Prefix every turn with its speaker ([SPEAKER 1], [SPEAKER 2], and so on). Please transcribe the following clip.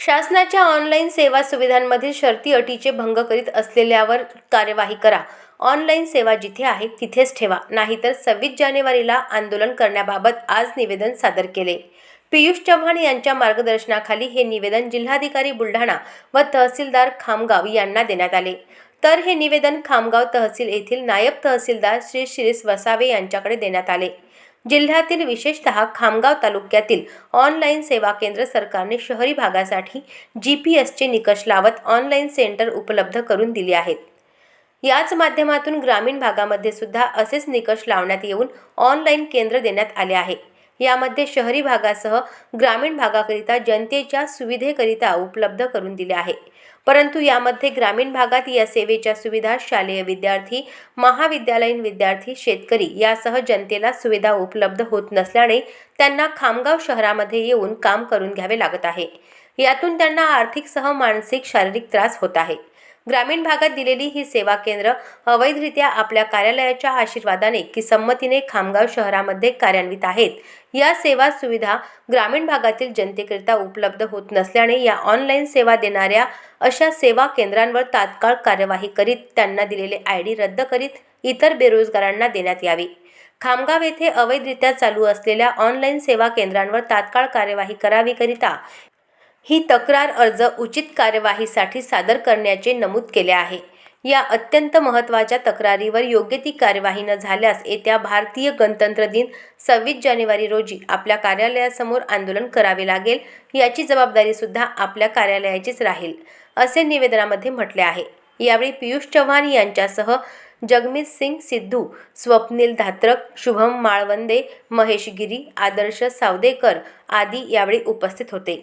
[SPEAKER 1] शासनाच्या ऑनलाईन सेवा सुविधांमधील शर्ती अटीचे भंग करीत असलेल्यावर कार्यवाही करा. ऑनलाईन सेवा जिथे आहे तिथेच ठेवा. नाहीतर सव्वीस जानेवारीला आंदोलन करण्याबाबत आज निवेदन सादर केले. पियुष चव्हाण यांच्या मार्गदर्शनाखाली हे निवेदन जिल्हाधिकारी बुलढाणा व तहसीलदार खामगाव यांना देण्यात आले. तर हे निवेदन खामगाव तहसील येथील नायब तहसीलदार श्री शिरीष वसावे यांच्याकडे देण्यात आले. जिल्ह्यातील विशेषतः खामगाव तालुक्यातील ऑनलाईन सेवा केंद्र सरकारने शहरी भागासाठी जी पी एसचे निकष लावत ऑनलाईन सेंटर उपलब्ध करून दिले आहेत. याच माध्यमातून ग्रामीण भागामध्ये सुद्धा असेच निकष लावण्यात येऊन ऑनलाईन केंद्र देण्यात आले आहे. यामध्ये शहरी भागासह ग्रामीण भागाकरिता जनतेच्या सुविधेकरिता उपलब्ध करून दिले आहे. परंतु यामध्ये ग्रामीण भागात या सेवेच्या सुविधा शालेय विद्यार्थी महाविद्यालयीन विद्यार्थी शेतकरी यासह जनतेला सुविधा उपलब्ध होत नसल्याने त्यांना खामगाव शहरामध्ये येऊन काम करून घ्यावे लागत आहे. यातून त्यांना आर्थिक सह मानसिक शारीरिक त्रास होत आहे. ग्रामीण भागात दिलेली ही सेवा केंद्र अवैधरित्या आपल्या कार्यालयाच्या आशीर्वादाने की संमतीने खामगाव शहरामध्ये कार्यान्वित आहेत. या सेवा सुविधा ग्रामीण भागातील जनतेकरिता उपलब्ध होत नसल्याने या ऑनलाईन सेवा देणाऱ्या अशा सेवा केंद्रांवर तात्काळ कार्यवाही करीत त्यांना दिलेले आय डी रद्द करीत इतर बेरोजगारांना देण्यात यावी. खामगाव येथे अवैधरित्या चालू असलेल्या ऑनलाईन सेवा केंद्रांवर तात्काळ कार्यवाही करावी करिता ही तक्रार अर्ज उचित कार्यवाहीसाठी सादर करण्याचे नमूद केले आहे. या अत्यंत महत्त्वाच्या तक्रारीवर योग्य ती कार्यवाही न झाल्यास येत्या भारतीय गणतंत्र दिन सव्वीस जानेवारी रोजी आपल्या कार्यालयासमोर आंदोलन करावे लागेल याची जबाबदारीसुद्धा आपल्या कार्यालयाचीच राहील असे निवेदनामध्ये म्हटले आहे. यावेळी पियुष चव्हाण यांच्यासह जगमीत सिंग सिद्धू स्वप्नील धात्रक शुभम माळवंदे महेश गिरी आदर्श सावदेकर आदी यावेळी उपस्थित होते.